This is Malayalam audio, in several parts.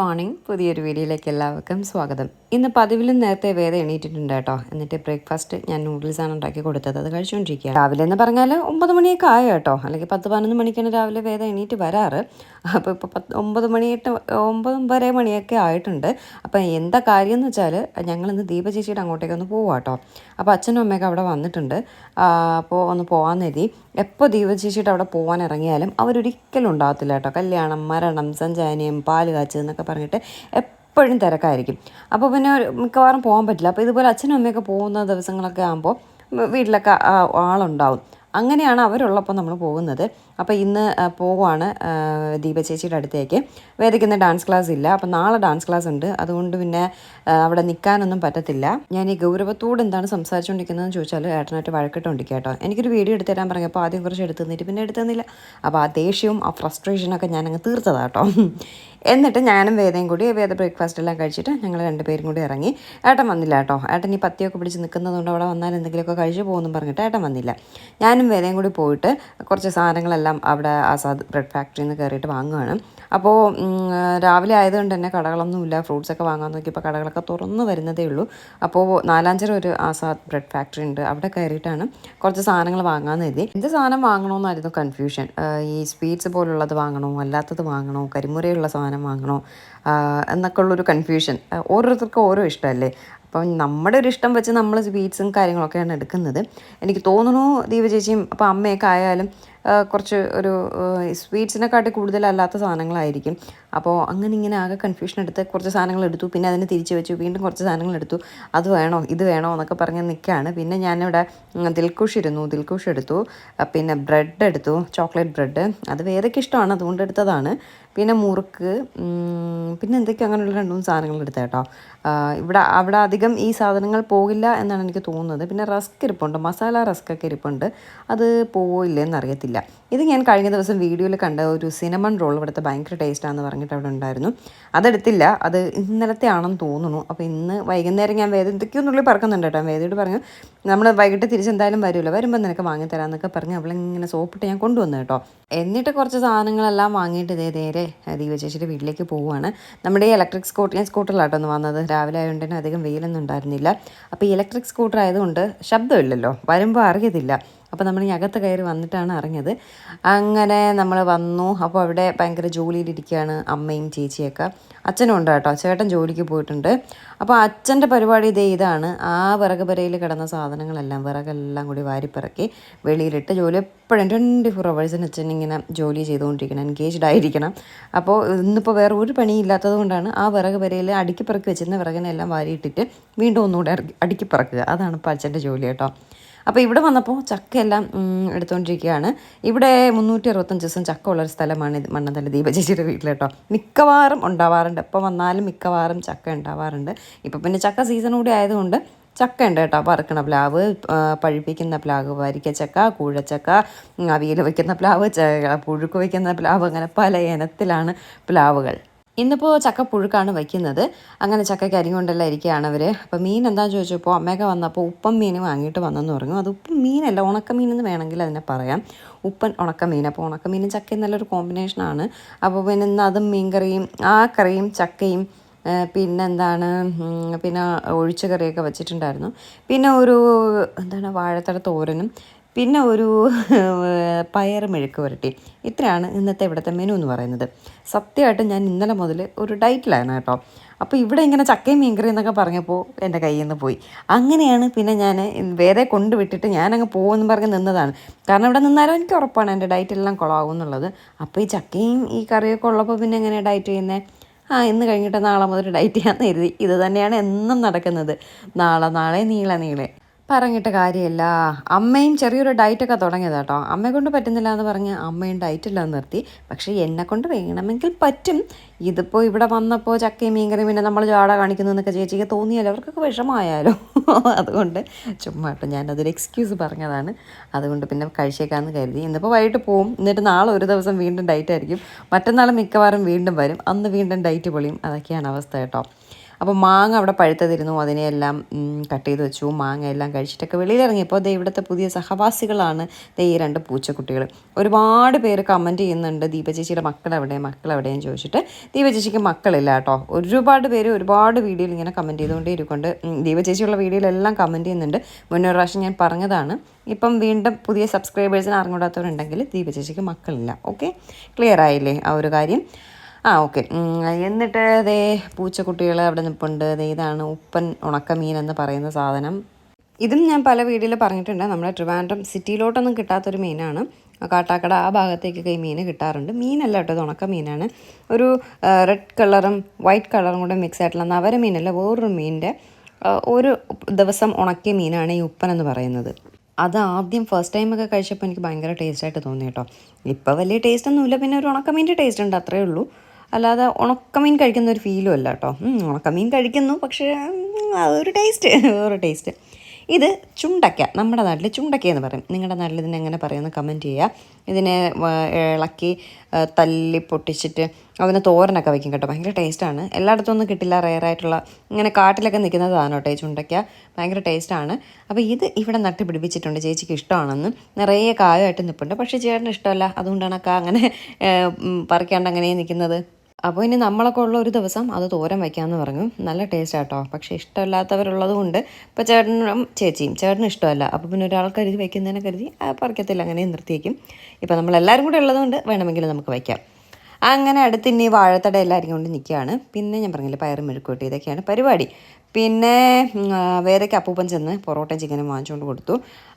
മോർണിംഗ് പുതിയൊരു വീഡിയോയിലേക്ക് എല്ലാവർക്കും സ്വാഗതം. ഇന്ന് പതിവിലും നേരത്തെ വേദ എണീറ്റിട്ടുണ്ട് കേട്ടോ. എന്നിട്ട് ബ്രേക്ക്ഫാസ്റ്റ് ഞാൻ നൂഡിൽസാണ് ഉണ്ടാക്കി കൊടുത്തത്. അത് കഴിച്ചുകൊണ്ടിരിക്കുക രാവിലെ എന്ന് പറഞ്ഞാൽ ഒമ്പത് മണിയൊക്കെ ആയോ കേട്ടോ? അല്ലെങ്കിൽ പത്ത് പതിനൊന്ന് മണിക്കാണ് രാവിലെ വേദ എണീറ്റ് വരാറ്. അപ്പോൾ ഇപ്പോൾ പത്ത് ഒമ്പത് മണിയിട്ട് ഒമ്പത് ഒമ്പതര മണിയൊക്കെ ആയിട്ടുണ്ട്. അപ്പോൾ എന്താ കാര്യം എന്ന് വെച്ചാൽ ഞങ്ങളിന്ന് ദീപ ചേച്ചിയുടെ അങ്ങോട്ടേക്ക് ഒന്ന് പോവാം കേട്ടോ. അപ്പോൾ അച്ഛനും അമ്മയൊക്കെ അവിടെ വന്നിട്ടുണ്ട്. അപ്പോൾ ഒന്ന് പോകാൻ എഴുതി. എപ്പോൾ ദീപചേച്ചിയുടെ അവിടെ പോകാൻ ഇറങ്ങിയാലും അവരൊരിക്കലും ഉണ്ടാകത്തില്ല കേട്ടോ. കല്യാണം മരണം സഞ്ചാനിയം പാൽ കാച്ച് എന്നൊക്കെ പറഞ്ഞിട്ട് എപ്പോഴും തിരക്കായിരിക്കും. അപ്പോൾ പിന്നെ മിക്കവാറും പോകാൻ പറ്റില്ല. അപ്പോൾ ഇതുപോലെ അച്ഛനും അമ്മയൊക്കെ പോകുന്ന ദിവസങ്ങളൊക്കെ ആകുമ്പോൾ വീട്ടിലൊക്കെ ആളുണ്ടാവും. അങ്ങനെയാണ് അവരുള്ളപ്പോൾ നമ്മൾ പോകുന്നത്. അപ്പോൾ ഇന്ന് പോവാണ് പോവുകയാണ് ദീപ ചേച്ചിയുടെ അടുത്തേക്ക്. വേദിക്ക് ഇന്ന് ഡാൻസ് ക്ലാസ് ഇല്ല. അപ്പോൾ നാളെ ഡാൻസ് ക്ലാസ് ഉണ്ട്. അതുകൊണ്ട് പിന്നെ അവിടെ നിൽക്കാനൊന്നും പറ്റത്തില്ല. ഞാൻ ഈ ഗൗരവത്തോട് എന്താണ് സംസാരിച്ചുകൊണ്ടിരിക്കുന്നതെന്ന് ചോദിച്ചാൽ ഏട്ടനായിട്ട് വഴക്കിട്ടുകൊണ്ടിരിക്കുക കേട്ടോ. എനിക്കൊരു വീഡിയോ എടുത്തു തരാൻ പറഞ്ഞപ്പോൾ ആദ്യം കുറച്ച് എടുത്തു തന്നിട്ട് പിന്നെ എടുത്തു തന്നില്ല അപ്പോൾ ആ ദേഷ്യവും ആ ഫ്രസ്ട്രേഷനൊക്കെ ഞാനങ്ങ് തീർത്തതാണ് കേട്ടോ. എന്നിട്ട് ഞാനും വേദയും കൂടി വേദ ബ്രേക്ക്ഫാസ്റ്റ് എല്ലാം കഴിച്ചിട്ട് ഞങ്ങൾ രണ്ടുപേരും കൂടി ഇറങ്ങി. ഏട്ടൻ വന്നില്ല കേട്ടോ. ഏട്ടൻ ഈ പത്തിയൊക്കെ പിടിച്ച് നിൽക്കുന്നതുകൊണ്ട് അവിടെ വന്നാൽ എന്തെങ്കിലുമൊക്കെ കഴിച്ചു പോകുമെന്നും പറഞ്ഞിട്ട് ഏട്ടൻ വന്നില്ല. ഞാനും വേദയും കൂടി പോയിട്ട് കുറച്ച് സാധനങ്ങളെല്ലാം അവിടെ ആസാദ് ബ്രെഡ് ഫാക്ടറിയിൽ നിന്ന് കയറിയിട്ട് വാങ്ങുകയാണ് അപ്പോൾ രാവിലെ ആയതുകൊണ്ട് തന്നെ കടകളൊന്നുമില്ല. ഫ്രൂട്ട്സ് ഒക്കെ വാങ്ങാൻ നോക്കിയപ്പോൾ കടകളൊക്കെ തുറന്നു വരുന്നതേ ഉള്ളൂ. അപ്പോൾ നാലാഞ്ചര ഒരു ആസാദ് ബ്രെഡ് ഫാക്ടറി ഉണ്ട്. അവിടെ കയറിയിട്ടാണ് കുറച്ച് സാധനങ്ങൾ വാങ്ങാമെന്ന് കരുതി. എന്ത് സാധനം വാങ്ങണമെന്നായിരുന്നു കൺഫ്യൂഷൻ. ഈ സ്വീറ്റ്സ് പോലുള്ളത് വാങ്ങണോ അല്ലാത്തത് വാങ്ങണോ കരിമുറയുള്ള സാധനം വാങ്ങണോ എന്നൊക്കെ ഉള്ളൊരു കൺഫ്യൂഷൻ. ഓരോരുത്തർക്കും ഓരോ ഇഷ്ടമല്ലേ? അപ്പം നമ്മുടെ ഒരു ഇഷ്ടം വെച്ച് നമ്മൾ സ്വീറ്റ്സും കാര്യങ്ങളൊക്കെയാണ് എടുക്കുന്നത്. എനിക്ക് തോന്നുന്നു ദീപ ചേച്ചിയും അപ്പം അമ്മയൊക്കെ ആയാലും കുറച്ച് ഒരു സ്വീറ്റ്സിനെക്കാട്ടി കൂടുതലല്ലാത്ത സാധനങ്ങളായിരിക്കും. അപ്പോൾ അങ്ങനെ ഇങ്ങനെ ആകെ കൺഫ്യൂഷൻ എടുത്ത് കുറച്ച് സാധനങ്ങൾ എടുത്തു. പിന്നെ അതിനെ തിരിച്ചു വെച്ചു. വീണ്ടും കുറച്ച് സാധനങ്ങൾ എടുത്തു. അത് വേണോ? ഇത് വേണോ? എന്നൊക്കെ പറഞ്ഞ് നിൽക്കുകയാണ്. പിന്നെ ഞാനിവിടെ ദിൽക്കുഷ് ഇരുന്നു. ദിൽക്കുഷ് എടുത്തു. പിന്നെ ബ്രെഡ് എടുത്തു. Chocolate bread. അത് വേദയ്ക്ക് ഇഷ്ടമാണ്. അതുകൊണ്ട് എടുത്തതാണ്. പിന്നെ മുറുക്ക് പിന്നെ എന്തൊക്കെയോ അങ്ങനെയുള്ള രണ്ട് മൂന്ന് സാധനങ്ങൾ എടുത്ത കേട്ടോ. ആ, ഇവിടെ അവിടെ അധികം ഈ സാധനങ്ങൾ പോകില്ല എന്നാണ് എനിക്ക് തോന്നുന്നത്. പിന്നെ റസ്ക് ഇരിപ്പുണ്ട് മസാല റസ്ക് ഒക്കെ ഇരിപ്പുണ്ട്. അത് പോയില്ലെന്ന് അറിയത്തില്ല. ഇത് ഞാൻ കഴിഞ്ഞ ദിവസം വീഡിയോയിൽ കണ്ട ഒരു സിനമൺ റോൾ ഇവിടുത്തെ ഭയങ്കര ടേസ്റ്റാണെന്ന് പറഞ്ഞിട്ട് അവിടെ ഉണ്ടായിരുന്നു. അതെടുത്തില്ല അത് ഇന്നലത്തെ ആണെന്ന് തോന്നുന്നു. അപ്പോൾ ഇന്ന് വൈകുന്നേരം ഞാൻ വേദ എന്തൊക്കെയൊന്നുള്ളിൽ പറക്കുന്നുണ്ട് കേട്ടോ. വേദയോട് പറഞ്ഞു നമ്മൾ വൈകിട്ട് തിരിച്ചെന്തായാലും വരുമല്ലോ വരുമ്പോൾ നിനക്ക് വാങ്ങിത്തരാമെന്നൊക്കെ പറഞ്ഞ് അവളിങ്ങനെ സോപ്പിട്ട് ഞാൻ കൊണ്ടുവന്നു കേട്ടോ. എന്നിട്ട് കുറച്ച് സാധനങ്ങളെല്ലാം വാങ്ങിയിട്ട് ഇതേ നേരെ ദീപ ചേച്ചിയുടെ വീട്ടിലേക്ക് പോവുകയാണ്. നമ്മുടെ ഇലക്ട്രിക് സ്കൂട്ടർ ഞാൻ സ്കൂട്ടറിലാട്ടോ ഒന്ന് വന്നത്. രാവിലെ ആയതുകൊണ്ട് തന്നെ അധികം വെയിലൊന്നും ഉണ്ടായിരുന്നില്ല. അപ്പോൾ ഇലക്ട്രിക് സ്കൂട്ടർ ആയതുകൊണ്ട് ശബ്ദമില്ലല്ലോ. വരുമ്പോൾ അറിയത്തില്ല. അപ്പോൾ നമ്മൾ ഈ അകത്ത് കയറി വന്നിട്ടാണ് അറിഞ്ഞത് അങ്ങനെ നമ്മൾ വന്നു. അപ്പോൾ അവിടെ ഭയങ്കര ജോലിയിലിരിക്കുകയാണ് അമ്മയും ചേച്ചിയൊക്കെ. അച്ഛനും ഉണ്ട് കേട്ടോ. ചേട്ടൻ ജോലിക്ക് പോയിട്ടുണ്ട്. അപ്പോൾ അച്ഛന്റെ പരിപാടി ഇതേ ഇതാണ്. ആ വിറക് പുരയിൽ കിടന്ന സാധനങ്ങളെല്ലാം വിറകെല്ലാം കൂടി വാരിപ്പിറക്കി വെളിയിലിട്ട് ജോലി എപ്പോഴും ട്വന്റി ഫോർ അവേഴ്സിന് അച്ഛൻ ഇങ്ങനെ ജോലി ചെയ്തുകൊണ്ടിരിക്കണം എൻഗേജ്ഡ് ആയിരിക്കണം. അപ്പോൾ ഇന്നിപ്പോൾ വേറെ ഒരു പണിയില്ലാത്തത് കൊണ്ടാണ് ആ വിറക് പുരയിൽ അടുക്കി പിറക്കി വെച്ചിരുന്ന വിറകിനെല്ലാം വാരിയിട്ടിട്ട് വീണ്ടും ഒന്നുകൂടെ അടുക്കിപ്പിറക്കുക അടുക്കി പിറക്കുക. അതാണ് ഇപ്പോൾ അച്ഛന്റെ ജോലി കേട്ടോ. അപ്പോൾ ഇവിടെ വന്നപ്പോൾ ചക്കയെല്ലാം എടുത്തുകൊണ്ടിരിക്കുകയാണ് ഇവിടെ മുന്നൂറ്റി അറുപത്തഞ്ച് ദിവസം ചക്ക ഉള്ളൊരു സ്ഥലമാണ് ഇത് മണ്ണന്തല ദീപചേച്ചിയുടെ വീട്ടിൽ കേട്ടോ മിക്കവാറും ഉണ്ടാവാറുണ്ട്. എപ്പോൾ വന്നാലും മിക്കവാറും ചക്ക ഉണ്ടാവാറുണ്ട്. ഇപ്പോൾ പിന്നെ ചക്ക സീസൺ കൂടി ആയതുകൊണ്ട് ചക്ക ഉണ്ട് കേട്ടോ. വറുക്കണ പ്ലാവ് പഴുപ്പിക്കുന്ന പ്ലാവ് വരിക്കച്ചക്ക കൂഴച്ചക്ക അവിയൽ വയ്ക്കുന്ന പ്ലാവ് പുഴുക്ക് വയ്ക്കുന്ന പ്ലാവ് അങ്ങനെ പല ഇനത്തിലാണ് പ്ലാവുകൾ. ഇന്നിപ്പോൾ ചക്ക പുഴുക്കാണ് വയ്ക്കുന്നത് അങ്ങനെ ചക്കയ്ക്ക് അരി കൊണ്ടെല്ലാം ഇരിക്കുകയാണ് അവർ അപ്പോൾ മീൻ എന്താണെന്ന് ചോദിച്ചപ്പോൾ അമ്മയൊക്കെ വന്നപ്പോൾ ഉപ്പം മീൻ വാങ്ങിയിട്ട് വന്നെന്ന് പറഞ്ഞു. അത് ഉപ്പൻ മീനല്ല ഉണക്കമീൻ എന്ന് വേണമെങ്കിൽ അതിനെ പറയാം. ഉപ്പൻ ഉണക്കമീൻ. അപ്പോൾ ഉണക്കമീനും ചക്കയും നല്ലൊരു കോമ്പിനേഷനാണ് അപ്പോൾ പിന്നെ ഇന്ന് അതും മീൻകറിയും ആ കറിയും ചക്കയും പിന്നെന്താണ് പിന്നെ ഒഴിച്ച കറിയൊക്കെ വെച്ചിട്ടുണ്ടായിരുന്നു. പിന്നെ ഒരു എന്താണ് വാഴത്തട തോരനും പിന്നെ ഒരു പയർ മെഴുക്ക് പുരട്ടി. ഇത്രയാണ് ഇന്നത്തെ ഇവിടുത്തെ മെനു എന്ന് പറയുന്നത്. സത്യമായിട്ട് ഞാൻ ഇന്നലെ മുതൽ ഒരു ഡയറ്റിലാണ് കേട്ടോ. അപ്പോൾ ഇവിടെ ഇങ്ങനെ ചക്കയും മീൻകറി എന്നൊക്കെ പറഞ്ഞപ്പോൾ എന്റെ കയ്യിൽ നിന്ന് പോയി. അങ്ങനെയാണ് പിന്നെ ഞാൻ വേറെ കൊണ്ടുവിട്ടിട്ട് ഞാനങ്ങ് പോകുമെന്ന് പറഞ്ഞ് നിന്നതാണ്. കാരണം ഇവിടെ നിന്നാലും എനിക്ക് ഉറപ്പാണ് എന്റെ ഡയറ്റ് എല്ലാം കൊളാവും എന്നുള്ളത്. അപ്പോൾ ഈ ചക്കയും ഈ കറിയൊക്കെ ഉള്ളപ്പോൾ പിന്നെ എങ്ങനെയാണ് ഡയറ്റ് ചെയ്യുന്നത് ആ ഇന്ന് കഴിഞ്ഞിട്ട് നാളെ മുതൽ ഡയറ്റ് ചെയ്യാമെന്ന് കരുതി. ഇത് തന്നെയാണ് എന്നും നടക്കുന്നത്. നാളെ നാളെ നീളെ നീളെ. പറഞ്ഞിട്ട് കാര്യമില്ല. അമ്മയും ചെറിയൊരു ഡയറ്റൊക്കെ തുടങ്ങിയത് കേട്ടോ അമ്മയെ കൊണ്ട് പറ്റുന്നില്ല എന്ന് പറഞ്ഞ് അമ്മയും ഡയറ്റെല്ലാം നിർത്തി. പക്ഷേ എന്നെ കൊണ്ട് വേണമെങ്കിൽ പറ്റും. ഇതിപ്പോൾ ഇവിടെ വന്നപ്പോൾ ചക്കയും മീൻകറിയും പിന്നെ നമ്മൾ ജാട കാണിക്കുന്നു എന്നൊക്കെ ചേച്ചിക്ക് തോന്നിയാലോ? അവർക്കൊക്കെ വിഷമമായാലോ? അതുകൊണ്ട് ചുമ്മാ കേട്ടോ. ഞാനതൊരു എക്സ്ക്യൂസ് പറഞ്ഞതാണ്. അതുകൊണ്ട് പിന്നെ കഴിച്ചേക്കാമെന്ന് കരുതി. ഇന്നിപ്പോൾ വൈകിട്ട് പോവും. എന്നിട്ട് നാളെ ഒരു ദിവസം വീണ്ടും ഡയറ്റായിരിക്കും മറ്റന്നാൾ മിക്കവാറും വീണ്ടും വരും. അന്ന് വീണ്ടും ഡയറ്റ് പൊളിയും. അതൊക്കെയാണ് അവസ്ഥ കേട്ടോ. അപ്പോൾ മാങ്ങ അവിടെ പഴുത്തതിരുന്നു. അതിനെയെല്ലാം കട്ട് ചെയ്ത് വെച്ചു. മാങ്ങ എല്ലാം കഴിച്ചിട്ടൊക്കെ വെളിയിലിറങ്ങിയപ്പോൾ ദേ ഇവിടുത്തെ പുതിയ സഹവാസികളാണ് ദേ ഈ രണ്ട് പൂച്ചക്കുട്ടികൾ. ഒരുപാട് പേര് കമന്റ് ചെയ്യുന്നുണ്ട്. ദീപചേച്ചിയുടെ മക്കൾ എവിടെയെന്ന് ചോദിച്ചിട്ട്. ദീപചേച്ചിക്ക് മക്കളില്ല കേട്ടോ. ഒരുപാട് പേര് ഒരുപാട് വീഡിയോയിൽ ഇങ്ങനെ കമന്റ് ചെയ്തുകൊണ്ടേ ഇരിക്കൊണ്ട് ദീപചേച്ചിയുള്ള വീഡിയോയിലെല്ലാം കമന്റ് ചെയ്യുന്നുണ്ട്. മുന്നൊരു പ്രാവശ്യം ഞാൻ പറഞ്ഞതാണ്. ഇപ്പം വീണ്ടും പുതിയ സബ്സ്ക്രൈബേഴ്സിന് അറിഞ്ഞൂടാത്തവരുണ്ടെങ്കിൽ ദീപചേച്ചിക്ക് മക്കളില്ല. ഓക്കെ? ക്ലിയർ ആയില്ലേ ആ ഒരു കാര്യം? ആ ഓക്കെ. എന്നിട്ട് ദേ പൂച്ചക്കുട്ടികൾ അവിടെ നിൽപ്പുണ്ട് ദേ ഇതാണ് ഉപ്പൻ ഉണക്കമീൻ എന്ന് പറയുന്ന സാധനം. ഇതും ഞാൻ പല വീഡിയോയിൽ പറഞ്ഞിട്ടുണ്ട്. നമ്മുടെ ട്രിവാൻഡ്രം സിറ്റിയിലോട്ടൊന്നും കിട്ടാത്തൊരു മീനാണ്. കാട്ടാക്കട ആ ഭാഗത്തേക്കൊക്കെ ഈ മീൻ കിട്ടാറുണ്ട്. മീനല്ല കേട്ടോ ഇത് ഉണക്ക മീനാണ് ഒരു റെഡ് കളറും വൈറ്റ് കളറും കൂടെ മിക്സ് ആയിട്ടുള്ള നവര മീനല്ല വേറൊരു മീനിന്റെ ഒരു ദിവസം ഉണക്കിയ മീനാണ് ഈ ഉപ്പൻ എന്ന് പറയുന്നത്. അത് ആദ്യം ഫസ്റ്റ് ടൈമൊക്കെ കഴിച്ചപ്പോൾ എനിക്ക് ഭയങ്കര ടേസ്റ്റായിട്ട് തോന്നി കേട്ടോ. ഇപ്പോൾ വലിയ ടേസ്റ്റ് ഒന്നുമില്ല പിന്നെ ഒരു ഉണക്കമീന്റെ ടേസ്റ്റ് ഉണ്ട് അത്രയേ ഉള്ളൂ. അല്ലാതെ ഉണക്കമീൻ കഴിക്കുന്ന ഒരു ഫീലും അല്ല കേട്ടോ ഉണക്കമീൻ കഴിക്കുന്നു പക്ഷേ അതൊരു ടേസ്റ്റ് വേറെ ടേസ്റ്റ് ഇത് ചുണ്ടക്ക നമ്മുടെ നാട്ടിൽ ചുണ്ടക്ക എന്ന് പറയും. നിങ്ങളുടെ നാട്ടിൽ ഇതിനെ എങ്ങനെ പറയുമെന്ന് കമന്റ് ചെയ്യുക ഇതിനെ ഇളക്കി തല്ലി പൊട്ടിച്ചിട്ട് അതിന് തോരനൊക്കെ വയ്ക്കും കേട്ടോ. ഭയങ്കര ടേസ്റ്റാണ് എല്ലായിടത്തും ഒന്നും കിട്ടില്ല. റയറായിട്ടുള്ള ഇങ്ങനെ കാട്ടിലൊക്കെ നിൽക്കുന്നതാണ് കേട്ടോ ഈ ചുണ്ടയ്ക്ക ഭയങ്കര ടേസ്റ്റാണ് അപ്പോൾ ഇത് ഇവിടെ നട്ട് പിടിപ്പിച്ചിട്ടുണ്ട് ചേച്ചിക്ക് ഇഷ്ടമാണെന്ന് നിറയെ കായമായിട്ട് നിൽപ്പുണ്ട് പക്ഷേ ചേട്ടന് ഇഷ്ടമല്ല. അതുകൊണ്ടാണ് അക്ക അങ്ങനെ പറിക്കാണ്ട് അങ്ങനെ നിൽക്കുന്നത്. അപ്പോൾ ഇനി നമ്മളൊക്കെ ഉള്ള ഒരു ദിവസം അത് തോരൻ വയ്ക്കാമെന്ന് പറഞ്ഞു. നല്ല ടേസ്റ്റ് ആട്ടോ. പക്ഷേ ഇഷ്ടമല്ലാത്തവരുള്ളത് കൊണ്ട് ഇപ്പോൾ ചേട്ടനും ചേച്ചിയും ചേട്ടനും ഇഷ്ടമല്ല. അപ്പോൾ പിന്നെ ഒരാൾ കരുതി വയ്ക്കുന്നതിനെ കരുതി പറിക്കത്തില്ല അങ്ങനെ നിർത്തിയേക്കും. ഇപ്പോൾ നമ്മളെല്ലാവരും കൂടെ ഉള്ളതുകൊണ്ട് വേണമെങ്കിൽ നമുക്ക് വയ്ക്കാം. അങ്ങനെ അടുത്ത് ഇനി വാഴത്തട എല്ലാവരും കൊണ്ട് നിൽക്കുകയാണ്. പിന്നെ ഞാൻ പറഞ്ഞില്ല പയറും മെഴുക്കൂട്ടി ഇതൊക്കെയാണ് പരിപാടി. പിന്നെ വേദയ്ക്ക് അപ്പൂപ്പൻ ചെന്ന് പൊറോട്ടയും ചിക്കനും വാങ്ങിച്ചുകൊണ്ട് കൊടുത്തു.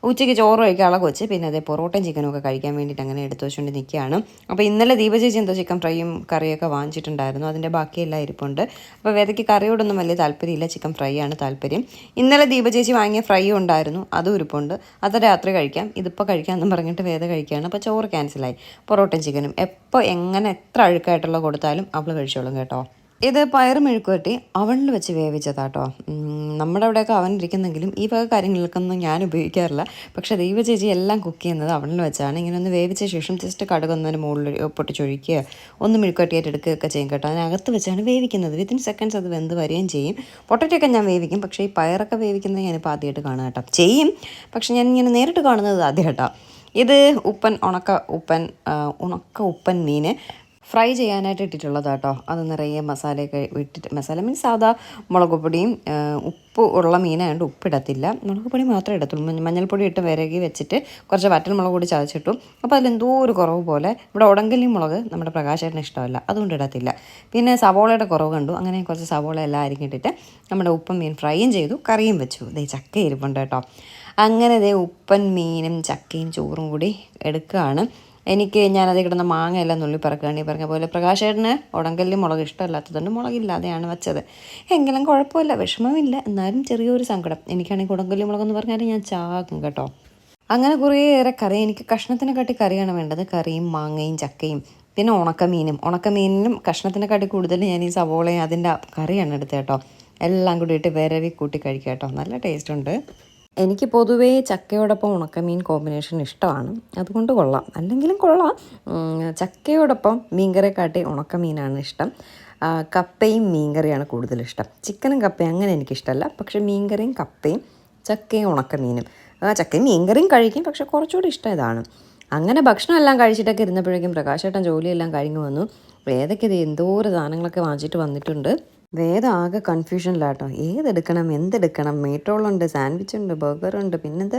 ഉച്ചയ്ക്ക് ചോറ് കഴിക്കാനുള്ള കൊച്ച്. പിന്നെ അതേ പൊറോട്ടയും ചിക്കനും ഒക്കെ കഴിക്കാൻ വേണ്ടിയിട്ട് അങ്ങനെ എടുത്തു വെച്ചുകൊണ്ട് നിൽക്കുകയാണ് അപ്പോൾ ഇന്നലെ ദീപചേച്ചി എന്തോ ചിക്കൻ ഫ്രൈയും കറിയൊക്കെ വാങ്ങിച്ചിട്ടുണ്ടായിരുന്നു. അതിന്റെ ബാക്കിയെല്ലാം ഇരിപ്പുണ്ട്. അപ്പോൾ വേദയ്ക്ക് കറിയോടൊന്നും വലിയ താല്പര്യമില്ല. ചിക്കൻ ഫ്രൈ ആണ് താല്പര്യം. ഇന്നലെ ദീപചേച്ചി വാങ്ങിയ ഫ്രൈ ഉണ്ടായിരുന്നു. അതും ഇരിപ്പുണ്ട്. അത് രാത്രി കഴിക്കാം. ഇതിപ്പോൾ കഴിക്കാമെന്നും പറഞ്ഞിട്ട് വേദ കഴിക്കുകയാണ്. അപ്പോൾ ചോറ് ക്യാൻസലായി. പൊറോട്ടയും ചിക്കനും എപ്പോൾ എങ്ങനെ എത്ര അഴുക്കായിട്ടുള്ള കൊടുത്താലും അവൾ കഴിച്ചോളും കേട്ടോ. ഇത് പയർ മെഴുക്കുവരട്ടി അവണിൽ വെച്ച് വേവിച്ചതാട്ടോ. നമ്മുടെ അവിടെയൊക്കെ അവൻ ഇരിക്കുന്നെങ്കിലും ഈ വക കാര്യങ്ങൾക്കൊന്നും ഞാൻ ഉപയോഗിക്കാറില്ല. പക്ഷേ ദൈവ ചേച്ചി എല്ലാം കുക്ക് ചെയ്യുന്നത് അവണിൽ വെച്ചാണ്. ഇങ്ങനെ ഒന്ന് വേവിച്ച ശേഷം ജസ്റ്റ് കടുകൊന്നതിന് മുകളിൽ പൊട്ടിച്ചൊഴിക്കുക ഒന്ന് മെഴുക്കുവരട്ടിയായിട്ട് എടുക്കുകയൊക്കെ ചെയ്യും കേട്ടോ. അതിനകത്ത് വെച്ചാണ് വേവിക്കുന്നത്. വിത്തിൻ സെക്കൻഡ്സ് അത് വെന്ത് വരികയും ചെയ്യും. പൊട്ടറ്റൊക്കെ ഞാൻ വേവിക്കും. പക്ഷേ ഈ പയറൊക്കെ വേവിക്കുന്നത് ഞാനിപ്പോൾ ആദ്യമായിട്ട് കാണുക കേട്ടോ. ചെയ്യും. പക്ഷേ ഞാൻ ഇങ്ങനെ നേരിട്ട് കാണുന്നത് ആദ്യം ആദ്യമായിട്ടാണ് ഇത് ഉപ്പൻ ഉണക്ക ഉപ്പൻ ഉണക്ക ഉപ്പൻ മീൻ. ഫ്രൈ ചെയ്യാനായിട്ട് ഇട്ടിട്ടുള്ളത് കേട്ടോ അത് നിറയെ മസാലയൊക്കെ ഇട്ടിട്ട് മസാല മീൻസ് സാധാ മുളക് പൊടിയും ഉപ്പ് ഉള്ള മീനായതുകൊണ്ട് ഉപ്പിടത്തില്ല. മുളക് പൊടി മാത്രമേ ഇടത്തുള്ളൂ. മഞ്ഞ- മഞ്ഞൾപ്പൊടി ഇട്ട് വിരകി വെച്ചിട്ട് കുറച്ച് വറ്റൽ മുളക് പൊടി ചതച്ചിട്ടു. അപ്പോൾ അതിലെന്തോ ഒരു കുറവ് പോലെ ഇവിടെ ഉടങ്കല്ലി മുളക് നമ്മുടെ പ്രകാശേട്ടന് ഇഷ്ടമല്ല. അതുകൊണ്ട് ഇടത്തില്ല. പിന്നെ സവോളയുടെ കുറവ് കണ്ടു. അങ്ങനെ കുറച്ച് സവോള എല്ലാം അരിഞ്ഞിട്ടിട്ട് നമ്മുടെ ഉപ്പും മീൻ ഫ്രൈയും ചെയ്തു. കറിയും വെച്ചു. ദേ ചക്ക ഇരിപ്പുണ്ട് കേട്ടോ. അങ്ങനെ ദേ ഉപ്പൻ മീനും ചക്കയും ചോറും കൂടി എടുക്കുകയാണ്. എനിക്ക് ഞാനത് കിടന്ന മാങ്ങ എല്ലാം നുള്ളി പറക്കുകയാണ് ഈ പറഞ്ഞ പോലെ പ്രകാശേട്ടന് ഉടങ്കല്ലി മുളക് ഇഷ്ടമല്ലാത്തതുകൊണ്ട് മുളകില്ലാതെയാണ് വെച്ചത്. എങ്കിലും കുഴപ്പമില്ല വിഷമമില്ല. എന്നാലും ചെറിയൊരു സങ്കടം. എനിക്കാണെങ്കിൽ ഉടങ്കല്ലി മുളകെന്ന് പറഞ്ഞാൽ ഞാൻ ചാകും കേട്ടോ. അങ്ങനെ കുറേയേറെ കറി എനിക്ക് കഷ്ണത്തിനെ കഷ്ണത്തിനെക്കാട്ടി കറിയാണ് വേണ്ടത്. കറിയും മാങ്ങയും ചക്കയും പിന്നെ ഉണക്കമീനും. ഉണക്കമീനിനും കഷ്ണത്തിനെക്കാട്ടി കൂടുതൽ ഞാൻ ഈ സവോളയും അതിന്റെ കറിയാണ് എടുത്തത് കേട്ടോ. എല്ലാം കൂടിയിട്ട് വിരവി കൂട്ടി കഴിക്കാം കേട്ടോ. നല്ല ടേസ്റ്റ് ഉണ്ട്. എനിക്ക് പൊതുവേ ചക്കയോടൊപ്പം ഉണക്കമീൻ കോമ്പിനേഷൻ ഇഷ്ടമാണ്. അതുകൊണ്ട് കൊള്ളാം. അല്ലെങ്കിലും കൊള്ളാം. ചക്കയോടൊപ്പം മീൻകറിയെക്കാട്ടി ഉണക്കമീനാണ് ഇഷ്ടം. കപ്പയും മീൻകറിയാണ് കൂടുതലിഷ്ടം ചിക്കനും കപ്പയും അങ്ങനെ എനിക്കിഷ്ടമല്ല പക്ഷേ മീൻകറിയും കപ്പയും ചക്കയും ഉണക്കമീനും. ചക്കയും മീൻകറിയും കഴിക്കും. പക്ഷെ കുറച്ചുകൂടി ഇഷ്ടം ഇതാണ്. അങ്ങനെ ഭക്ഷണം എല്ലാം കഴിച്ചിട്ടൊക്കെ ഇരുന്നപ്പോഴേക്കും പ്രകാശേട്ടൻ ജോലിയെല്ലാം കഴിഞ്ഞു വന്നു. ഏതൊക്കെ ഇത് എന്തോരം സാധനങ്ങളൊക്കെ വാങ്ങിച്ചിട്ട് വന്നിട്ടുണ്ട്. വേദ ആകെ കൺഫ്യൂഷനിലാട്ടോ ഏതെടുക്കണം എന്തെടുക്കണം? മീറ്റോളുണ്ട് സാൻഡ്വിച്ച് ഉണ്ട് ബർഗറുണ്ട് പിന്നെന്ത്?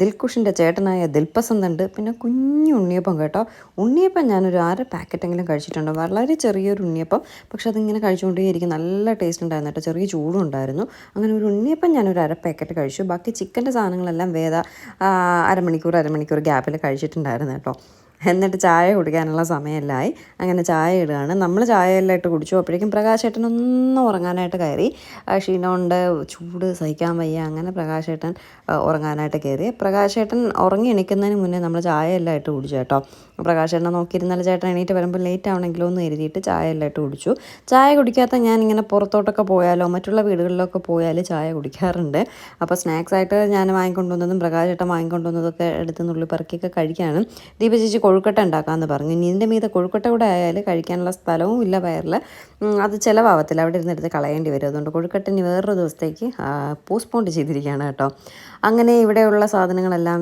ദിൽകുഷിന്റെ ചേട്ടനായ ദിൽപസന്തുണ്ട്. പിന്നെ കുഞ്ഞു ഉണ്ണിയപ്പം കേട്ടോ. ഉണ്ണിയപ്പം ഞാനൊരു അര പാക്കറ്റെങ്കിലും കഴിച്ചിട്ടുണ്ട്. വളരെ ചെറിയൊരു ഉണ്ണിയപ്പം. പക്ഷെ അതിങ്ങനെ കഴിച്ചുകൊണ്ടേയിരിക്കും. നല്ല ടേസ്റ്റ് ഉണ്ടായിരുന്നു കേട്ടോ. ചെറിയ ചൂടും ഉണ്ടായിരുന്നു അങ്ങനെ ഒരു ഉണ്ണിയപ്പം ഞാനൊരു അര പാക്കറ്റ് കഴിച്ചു. ബാക്കി ചിക്കന്റെ സാധനങ്ങളെല്ലാം വേദ അരമണിക്കൂർ അരമണിക്കൂർ ഗ്യാപ്പിൽ കഴിച്ചിട്ടുണ്ടായിരുന്നു കേട്ടോ. എന്നിട്ട് ചായ കുടിക്കാനുള്ള സമയമെല്ലാമായി അങ്ങനെ ചായ ഇടുകയാണ്. നമ്മൾ ചായ എല്ലാം ഇട്ട് കുടിച്ചു. അപ്പോഴേക്കും പ്രകാശേട്ടൻ ഒന്ന് ഉറങ്ങാനായിട്ട് കയറി. ക്ഷീണമുണ്ട് ചൂട് സഹിക്കാൻ വയ്യ. അങ്ങനെ പ്രകാശേട്ടൻ ഉറങ്ങാനായിട്ട് കയറി. പ്രകാശേട്ടൻ ഉറങ്ങി എണീക്കുന്നതിന് മുന്നേ നമ്മൾ ചായ എല്ലാം ഇട്ട് കുടിച്ചു കേട്ടോ. പ്രകാശേട്ടനെ നോക്കിയിരുന്നാൽ ചേട്ടൻ എണീറ്റ് വരുമ്പോൾ ലേറ്റ് ആവണമെങ്കിലോ എന്ന് എഴുതിയിട്ട് ചായ എല്ലാം ഇട്ട് കുടിച്ചു. ചായ കുടിക്കാത്ത ഞാൻ ഇങ്ങനെ പുറത്തോട്ടൊക്കെ പോയാലോ മറ്റുള്ള വീടുകളിലൊക്കെ പോയാൽ ചായ കുടിക്കാറുണ്ട്. അപ്പോൾ സ്നാക്സ് ആയിട്ട് ഞാൻ വാങ്ങിക്കൊണ്ടുവന്നതും പ്രകാശേട്ടൻ വാങ്ങിക്കൊണ്ടുവന്നതൊക്കെ എടുത്ത് നുള്ളി പെറുക്കിയൊക്കെ കഴിക്കാണ്. ദീപ കൊഴുക്കട്ട ഉണ്ടാക്കാമെന്ന് പറഞ്ഞു. ഇനി ഇതിന്റെ മീതെ കൊഴുക്കട്ട കൂടെ ആയാൽ കഴിക്കാനുള്ള സ്ഥലവും ഇല്ല വയറിൽ അത് ചിലവാകത്തില്ല അവിടെ ഇരുന്നെടുത്ത് കളയേണ്ടി വരും. അതുകൊണ്ട് കൊഴുക്കട്ടിന് വേറൊരു ദിവസത്തേക്ക് പോസ്റ്റ്പോണ്ട് ചെയ്തിരിക്കുകയാണ് കേട്ടോ. അങ്ങനെ ഇവിടെയുള്ള സാധനങ്ങളെല്ലാം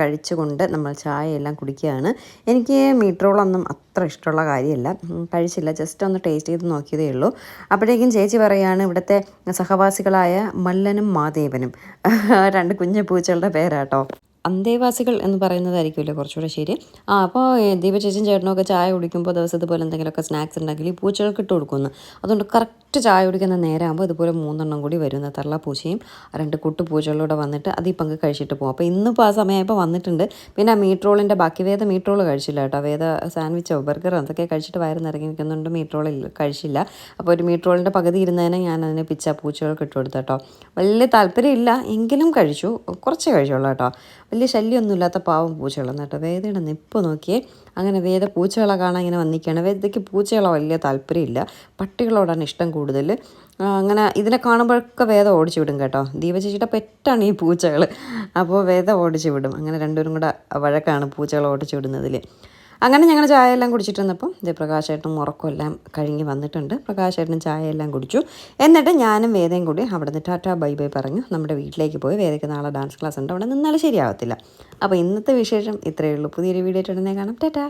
കഴിച്ചുകൊണ്ട് നമ്മൾ ചായയെല്ലാം കുടിക്കുകയാണ്. എനിക്ക് മീറ്റ് റോളൊന്നും അത്ര ഇഷ്ടമുള്ള കാര്യമല്ല. കഴിച്ചില്ല. ജസ്റ്റ് ഒന്ന് ടേസ്റ്റ് ചെയ്ത് നോക്കിയതേ ഉള്ളൂ. അപ്പോഴേക്കും ചേച്ചി പറയുകയാണ് ഇവിടുത്തെ സഹവാസികളായ മല്ലനും മാദേവനും. രണ്ട് കുഞ്ഞു പൂച്ചകളുടെ പേരാട്ടോ. അന്തേവാസികൾ എന്ന് പറയുന്നതായിരിക്കുമല്ലോ കുറച്ചുകൂടെ ശരി. ആ അപ്പോൾ ദീപ ചേട്ടനൊക്കെ ചേട്ടനും ചായ കുടിക്കുമ്പോൾ ദിവസം ഇതുപോലെ എന്തെങ്കിലുമൊക്കെ സ്നാക്സ് ഉണ്ടെങ്കിൽ ഈ പൂച്ചകൾക്ക് ഇട്ട് കൊടുക്കുന്നു. അതുകൊണ്ട് കറക്റ്റ് ചായ കുടിക്കുന്ന നേരമാകുമ്പോൾ ഇതുപോലെ മൂന്നെണ്ണം കൂടി വരുന്ന. തള്ള പൂച്ചയും രണ്ട് കുട്ടു പൂച്ചകളൂടെ വന്നിട്ട് അത് ഈ പങ്ക് കഴിച്ചിട്ട് പോകും. അപ്പോൾ ഇന്നിപ്പോൾ ആ സമയമായപ്പോൾ വന്നിട്ടുണ്ട്. പിന്നെ ആ മീറ്റ് ബാക്കി വേദ മീറ്റ് കഴിച്ചില്ല കേട്ടോ. വേദ സാൻഡ്വിച്ചോ ബർഗറോ അതൊക്കെ കഴിച്ചിട്ട് വയറ് നിറങ്ങി നിൽക്കുന്നുണ്ട് മീറ്റ് റോൾ കഴിച്ചില്ല. അപ്പോൾ ഒരു മീറ്റ് പകുതി ഇരുന്നതിനെ ഞാൻ അതിനെ പിച്ച പൂച്ചകൾക്ക് ഇട്ട് കൊടുത്തു കേട്ടോ. വലിയ താല്പര്യമില്ല. എങ്കിലും കഴിച്ചു. കുറച്ച് കഴിച്ചുള്ളൂ കേട്ടോ. വലിയ ശല്യമൊന്നുമില്ലാത്ത പാവം പൂച്ചകളെന്ന് കേട്ടോ. വേദയുടെ നിപ്പ് നോക്കിയേ അങ്ങനെ വേദ പൂച്ചകളെ കാണാൻ ഇങ്ങനെ വന്നിരിക്കുകയാണ്. വേദയ്ക്ക് പൂച്ചകളെ വലിയ താല്പര്യമില്ല. പട്ടികളോടാണ് ഇഷ്ടം കൂടുതൽ. അങ്ങനെ ഇതിനെ കാണുമ്പോഴൊക്കെ വേദ ഓടിച്ചു വിടും കേട്ടോ. ദീപചേച്ചിയുടെ പെറ്റാണ് ഈ പൂച്ചകൾ അപ്പോൾ വേദ ഓടിച്ചു വിടും. അങ്ങനെ രണ്ടുപേരും കൂടെ വഴക്കാണ് പൂച്ചകളെ ഓടിച്ചു വിടുന്നതിൽ അങ്ങനെ ഞങ്ങൾ ചായ എല്ലാം കുടിച്ചിട്ടിരുന്നപ്പം ഇത് പ്രകാശേട്ടനും ഉറക്കമെല്ലാം കഴിഞ്ഞ് വന്നിട്ടുണ്ട്. പ്രകാശേട്ടനും ചായ എല്ലാം കുടിച്ചു. എന്നിട്ട് ഞാനും വേദയും കൂടി അവിടെ നിന്ന് ടാറ്റാ ബൈ ബൈ പറഞ്ഞു നമ്മുടെ വീട്ടിലേക്ക് പോയി വേദയ്ക്ക് നാളെ ഡാൻസ് ക്ലാസ് ഉണ്ട്. അവിടെ നിന്നാൽ ശരിയാവത്തില്ല. അപ്പോൾ ഇന്നത്തെ വിശേഷം ഇത്രയേ ഉള്ളൂ. പുതിയൊരു വീഡിയോ ഉടനെ കാണാം. ടാറ്റാ.